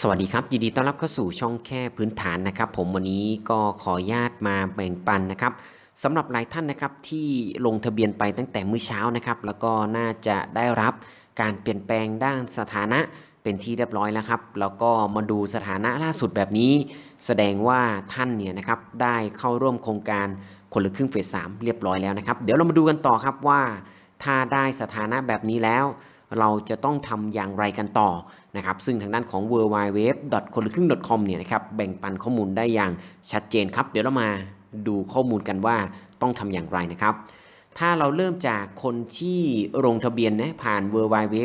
สวัสดีครับยินดีต้อนรับเข้าสู่ช่องแค่พื้นฐานนะครับ ผมวันนี้ก็ขออนุญาตมาแบ่งปันนะครับสำหรับหลายท่านนะครับที่ลงทะเบียนไปตั้งแต่มื้อเช้านะครับ แล้วก็น่าจะได้รับการเปลี่ยนแปลงด้านสถานะเป็นที่เรียบร้อยแล้วครับ แล้วก็มาดูสถานะล่าสุดแบบนี้ แสดงว่าท่านเนี่ยนะครับได้เข้าร่วมโครงการคนละครึ่งเฟสสามเรียบร้อยแล้วนะครับ เดี๋ยวเรามาดูกันต่อครับว่า ถ้าได้สถานะแบบนี้แล้ว เราจะต้องทำอย่างไรกันต่อนะครับ ซึ่งทางด้านของ w w w คนละครึ่ง .com เนี่ยนะครับแบ่งปันข้อมูลได้อย่างชัดเจนครับ เดี๋ยวเรามาดูข้อมูลกันว่าต้องทำอย่างไรนะครับถ้าเราเริ่มจากคนที่ลงทะเบียนนะผ่าน w w w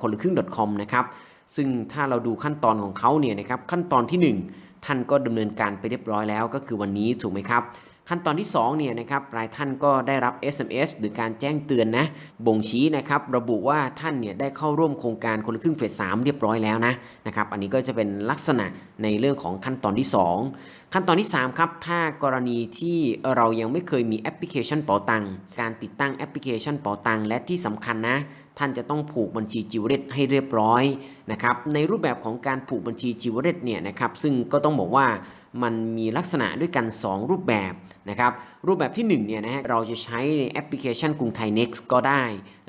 คนละครึ่ง .com นะครับซึ่งถ้าเราดูขั้นตอนของเขาเนี่ยนะครับขั้นตอนที่ 1 ท่านก็ดำเนินการไปเรียบร้อยแล้วก็คือวันนี้ถูกไหมครับ ขั้นตอนที่2เนี่ยนะครับรายท่านก็ได้รับ SMS หรือการแจ้งเตือนนะบ่งชี้นะครับระบุว่าท่านเนี่ยได้เข้าร่วมโครงการคนละครึ่งเฟสสามเรียบร้อยแล้วนะนะครับอันนี้ก็จะเป็นลักษณะในเรื่องของขั้นตอนที่ 2 ขั้นตอนที่3ครับถ้ากรณีที่เรายังไม่เคยมีแอปพลิเคชันเป๋าตังการติดตั้งแอปพลิเคชันเป๋าตังและที่สำคัญนะ ท่านจะต้องผูกบัญชีจิวเรตให้เรียบร้อยนะครับในรูปแบบของการผูกบัญชีจิวเรตเนี่ยนะครับซึ่งก็ต้องบอกว่ามันมีลักษณะด้วยกัน 2 รูปแบบนะครับรูปแบบที่1เนี่ยนะฮะเราจะใช้ในแอปพลิเคชันกรุงไทย Next ก็ได้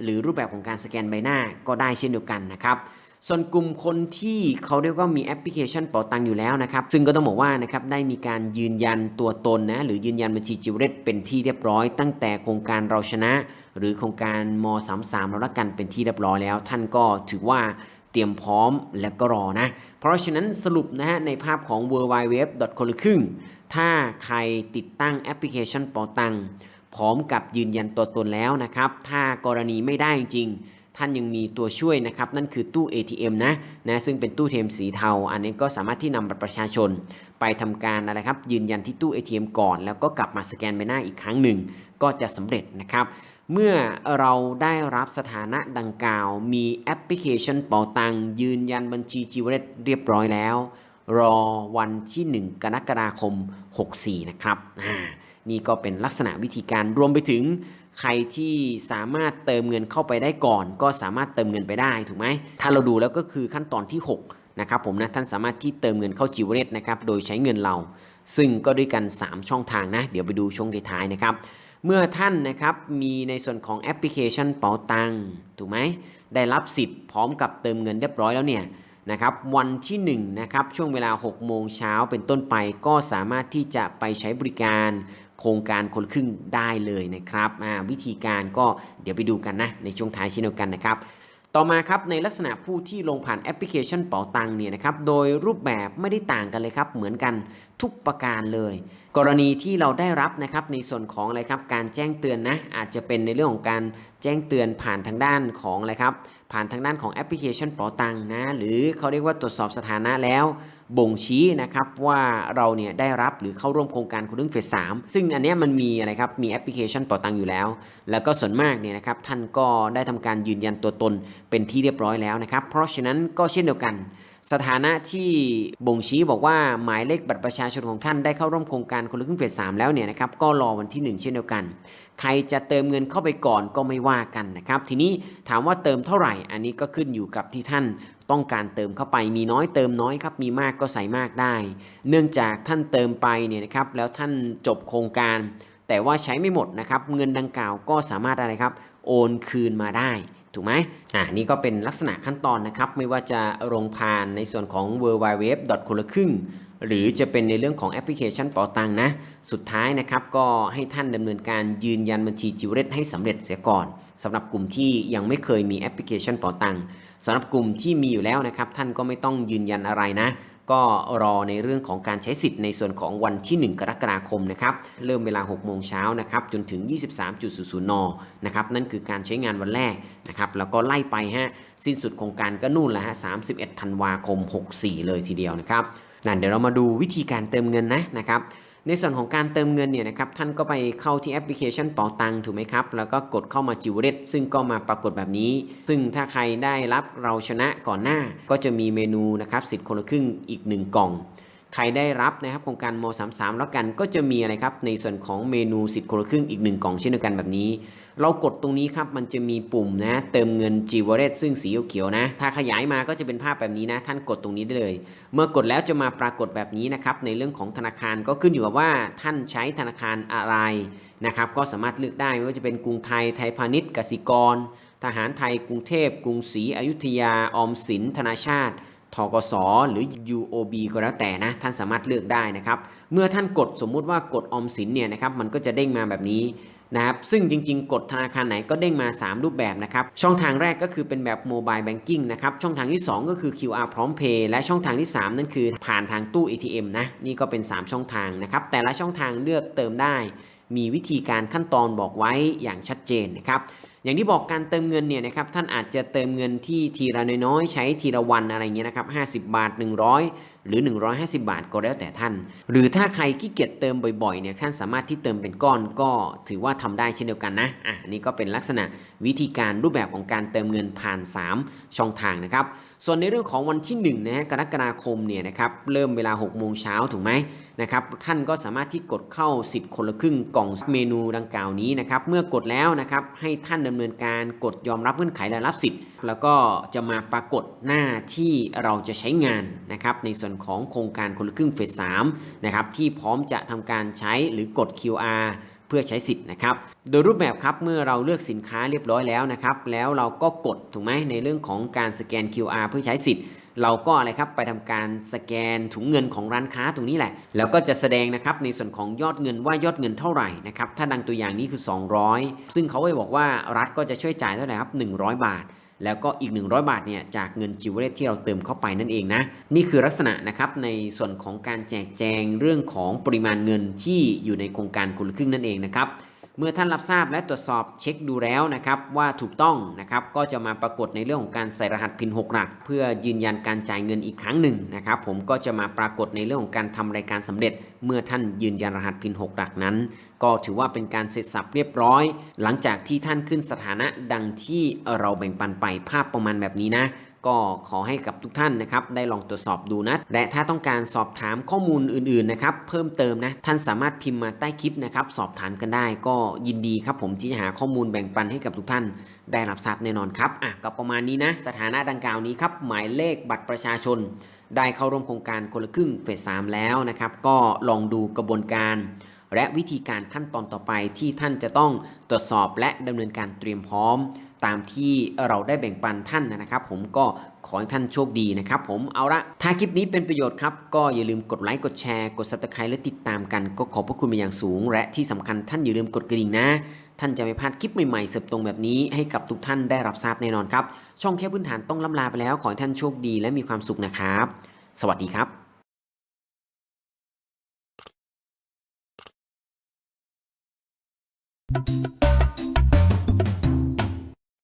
หรือรูปแบบของการสแกนใบหน้าก็ได้เช่นเดียวกันนะครับ ส่วนกลุ่มคนที่เขาเรียกว่ามีแอปพลิเคชันเป๋าตังอยู่แล้วนะครับ ซึ่งก็ต้องบอกว่านะครับได้มีการยืนยันตัวตนนะหรือยืนยันบัญชีจิวเรตเป็นที่เรียบร้อย ตั้งแต่โครงการเราชนะ หรือโครงการม 33 เราละกันเป็นที่เรียบร้อยแล้ว ท่านก็ถือว่าเตรียมพร้อมและก็รอนะ เพราะฉะนั้นสรุปนะฮะในภาพของ w w w คนละครึ่งถ้าใครติดตั้งแอปพลิเคชันเป๋าตังพร้อมกับยืนยันตัวตนแล้วนะครับ ถ้ากรณีไม่ได้จริง ท่านยังมีตัวช่วยนะครับ นั่นคือตู้ ATM นะนะซึ่งเป็นตู้เทมสีเทา อันนี้ก็สามารถที่นำบัตรประชาชน ไปทำการอะไรครับ ยืนยันที่ตู้ ATM ก่อน แล้วก็กลับมาสแกนใบหน้าอีกครั้งหนึ่ง ก็จะสำเร็จนะครับเมื่อเราได้รับสถานะดังกล่าว มีแอปพลิเคชันเป๋าตังยืนยันบัญชีจีวเรตเรียบร้อยแล้ว รอวันที่ 1 กรกฎาคม 64 นะครับ นี่ก็เป็นลักษณะวิธีการรวมไปถึง ใครที่สามารถเติมเงินเข้าไปได้ก่อน ก็สามารถเติมเงินไปได้ถูกไหมถ้าเราดูแล้วก็คือขั้นตอนที่ 6 นะครับผมนะท่านสามารถที่เติมเงินเข้าจิวเวตนะครับโดยใช้เงินเรา ซึ่งก็ด้วยกัน 3 ช่องทางนะ เดี๋ยวไปดูช่วงท้ายนะครับเมื่อท่านนะครับมีในส่วนของแอปพลิเคชันเป๋าตังถูกไหมได้รับสิทธิ์พร้อมกับเติมเงินเรียบร้อยแล้วเนี่ย นะครับวันที่1นะครับช่วงเวลา 6 โมงเช้าเป็นต้นไปก็สามารถที่จะไปใช้บริการโครงการคนครึ่งได้เลยนะครับวิธีการก็เดี๋ยวไปดูกันนะในช่วงท้ายเช่นเดียวกันนะครับต่อมาครับในลักษณะผู้ที่ลงผ่านแอปพลิเคชันเป๋าตังเนี่ยนะครับโดยรูปแบบไม่ได้ต่างกันเลยครับเหมือนกันทุกประการเลย กรณีที่เราได้รับนะครับในส่วนของอะไรครับการแจ้งเตือนนะอาจจะเป็นในเรื่องของการแจ้งเตือนผ่านทางด้านของอะไรครับผ่านทางด้านของแอปพลิเคชันเป๋าตังนะหรือเขาเรียกว่าตรวจสอบสถานะแล้ว บ่งชี้นะครับว่าเราเนี่ยได้รับหรือเข้าร่วมโครงการคุณเรื่องเฟสสามซึ่งอันนี้มันมีอะไรครับมีแอปพลิเคชันเป๋าตังอยู่แล้ว แล้วก็ส่วนมากเนี่ยนะครับท่านก็ได้ทำการยืนยันตัวตนเป็นที่เรียบร้อยแล้วนะครับ เพราะฉะนั้นก็เช่นเดียวกัน สถานะที่บ่งชี้บอกว่าหมายเลขบัตรประชาชนของท่านได้เข้าร่วมโครงการคนละครึ่งเฟสสามแล้วเนี่ยนะครับก็รอวันที่ 1 เช่นเดียวกัน ใครจะเติมเงินเข้าไปก่อนก็ไม่ว่ากันนะครับ ทีนี้ถามว่าเติมเท่าไหร่ อันนี้ก็ขึ้นอยู่กับที่ท่านต้องการเติมเข้าไปมีน้อยเติมน้อยครับมีมากก็ใส่มากได้ เนื่องจากท่านเติมไปเนี่ยนะครับแล้วท่านจบโครงการ แต่ว่าใช้ไม่หมดนะครับเงินดังกล่าวก็สามารถอะไรครับ โอนคืนมาได้ ถูกไหมอ่านี่ก็เป็นลักษณะขั้นตอนนะครับ ไม่ว่าจะลงผ่านในส่วนของ w w w คนละครึ่งหรือจะเป็นในเรื่องของแอปพลิเคชันเป๋าตังนะ สุดท้ายนะครับก็ให้ท่านดำเนินการยืนยันบัญชีจิวเรตให้สำเร็จเสียก่อนสำหรับกลุ่มที่ยังไม่เคยมีแอปพลิเคชันเป๋าตังสำหรับกลุ่มที่มีอยู่แล้วนะครับ ท่านก็ไม่ต้องยืนยันอะไรนะ ก็รอในเรื่องของการใช้สิทธิ์ในส่วนของวันที่ 1 กรกฎาคมนะครับเริ่มเวลา 6 โมงเช้านะครับจนถึง 23.00 นนะครับนั่นคือการใช้งานวันแรกนะครับแล้วก็ไล่ไปฮะสิ้นสุดโครงการก็นู่นแหละฮะ 31 ธันวาคม 64 เลยทีเดียวนะครับนั่นเดี๋ยวเรามาดูวิธีการเติมเงินนะนะครับ ในส่วนของการเติมเงินเนี่ยนะครับท่านก็ไปเข้าที่แอปพลิเคชันเป๋าตังถูกไหมครับ แล้วก็กดเข้ามาจิวเรตซึ่งก็มาปรากฏแบบนี้ ซึ่งถ้าใครได้รับเราชนะก่อนหน้า ก็จะมีเมนูนะครับสิทธิ์คนละครึ่งอีก 1 กล่อง ใครได้รับนะครับโครงการม33แล้วกันก็จะมีอะไรครับในส่วนของเมนูสิทธิ์คนละครึ่งอีกหนึ่งกล่องเช่นเดียวกันแบบนี้ เรากดตรงนี้ครับมันจะมีปุ่มนะเติมเงิน g w a l l e t ซึ่งสีเขียวนะ ถ้าขยายมาก็จะเป็นภาพแบบนี้นะ ท่านกดตรงนี้ได้เลย เมื่อกดแล้วจะมาปรากฏแบบนี้นะครับในเรื่องของธนาคารก็ขึ้นอยู่กับว่าท่านใช้ธนาคารอะไรนะครับก็สามารถเลือกได้ไม่ว่าจะเป็นกรุงไทยไทยพาณิชย์กสิกร ทหารไทยกรุงเทพ กรุงศรีอยุธยาออมสินธนาชาติ ทกสหรือ UOB ก็แล้วแต่นะ ท่านสามารถเลือกได้นะครับ เมื่อท่านกดสมมุติว่ากดออมสินเนี่ยนะครับมันก็จะเด้งมาแบบนี้นะครับซึ่งจริงๆ กดธนาคารไหนก็เด้งมา 3 รูปแบบนะครับ ช่องทางแรกก็คือเป็นแบบโมบายแบงกิ้งนะครับ ช่องทางที่ 2 ก็คือ QR พร้อมเพย์และช่องทางที่ 3 นั่นคือผ่านทางตู้ ATM นะ นี่ก็เป็น 3 ช่องทางนะครับ แต่ละช่องทางเลือกเติมได้ มีวิธีการขั้นตอนบอกไว้อย่างชัดเจนนะครับ อย่างที่บอกการเติมเงินเนี่ยนะครับท่านอาจจะเติมเงินที่ทีละน้อยๆใช้ทีละวันอะไรเงี้ยนะครับ50 บาท 100 หรือ 150 บาทก็แล้วแต่ท่าน หรือถ้าใครขี้เกียจเติมบ่อยๆเนี่ยท่านสามารถที่เติมเป็นก้อนก็ถือว่าทำได้เช่นเดียวกันนะอะนี่ก็เป็นลักษณะวิธีการรูปแบบของการเติมเงินผ่าน 3 ช่องทางนะครับส่วนในเรื่องของวันที่1นะฮะกรกฎาคมเนี่ยนะครับเริ่มเวลา6โมงเช้าถูกไหมนะครับท่านก็สามารถที่กดเข้าสิทธิ์คนละครึ่งกล่องเมนูดังกล่าวนี้นะครับเมื่อกดแล้วนะครับให้ท่านดำเนินการกดยอมรับเงื่อนไขและรับสิทธิ์ แล้วก็จะมาปรากฏหน้าที่เราจะใช้งานนะครับในส่วนของโครงการคนละครึ่งเฟส3นะครับที่พร้อมจะทำการใช้หรือกด QR เพื่อใช้สิทธิ์นะครับโดยรูปแบบครับเมื่อเราเลือกสินค้าเรียบร้อยแล้วนะครับแล้วเราก็กดถูกไหมในเรื่องของการสแกน QR เพื่อใช้สิทธิ์เราก็อะไรครับไปทำการสแกนถุงเงินของร้านค้าตรงนี้แหละ แล้วก็จะแสดงนะครับในส่วนของยอดเงินว่ายอดเงินเท่าไหร่นะครับถ้าดังตัวอย่างนี้คือ 200 ซึ่งเขาไปบอกว่ารัฐก็จะช่วยจ่ายเท่าไหร่ครับ100 บาท แล้วก็อีก 100 บาทเนี่ยจากเงินจิวเวลที่เราเติมเข้าไปนั่นเองนะ นี่คือลักษณะนะครับในส่วนของการแจกแจงเรื่องของปริมาณเงินที่อยู่ในโครงการคนละครึ่งนั่นเองนะครับเมื่อท่านรับทราบและตรวจสอบเช็คดูแล้วนะครับว่าถูกต้องนะครับก็จะมาปรากฏในเรื่องของการใส่รหัสพิน6หลัก เพื่อยืนยันการจ่ายเงินอีกครั้งหนึ่งนะครับผมก็จะมาปรากฏในเรื่องของการทำรายการสำเร็จ เมื่อท่านยืนยันรหัสพิน6หลักนั้น ก็ถือว่าเป็นการเสร็จสับเรียบร้อย หลังจากที่ท่านขึ้นสถานะดังที่เราแบ่งปันไปภาพประมาณแบบนี้นะก็ขอให้กับทุกท่านนะครับได้ลองตรวจสอบดูนะ และถ้าต้องการสอบถามข้อมูลอื่นๆนะครับเพิ่มเติมนะท่านสามารถพิมพ์มาใต้คลิปนะครับสอบถามกันได้ ก็ยินดีครับผมที่จะหาข้อมูลแบ่งปันให้กับทุกท่านได้รับทราบแน่นอนครับอะก็ประมาณนี้นะ สถานะดังกล่าวนี้ครับ หมายเลขบัตรประชาชน ได้เข้าร่วมโครงการคนละครึ่งเฟสามแล้วนะครับ ก็ลองดูกระบวนการ และวิธีการขั้นตอนต่อไปที่ท่านจะต้องตรวจสอบและดำเนินการเตรียมพร้อม ตามที่เราได้แบ่งปันท่านนะครับ ผมก็ขอให้ท่านโชคดีนะครับ ผมเอาละถ้าคลิปนี้เป็นประโยชน์ครับก็อย่าลืมกดไลค์กดแชร์กด subscribe และติดตามกัน ก็ขอบพระคุณเป็นอย่างสูง และที่สำคัญท่านอย่าลืมกดกระดิ่งนะ ท่านจะไม่พลาดคลิปใหม่ๆเสิร์ฟตรงแบบนี้ให้กับทุกท่านได้รับทราบแน่นอนครับ ช่องแค่พื้นฐานต้องล่ำลาไปแล้วขอให้ท่านโชคดีและมีความสุขนะครับ สวัสดีครับ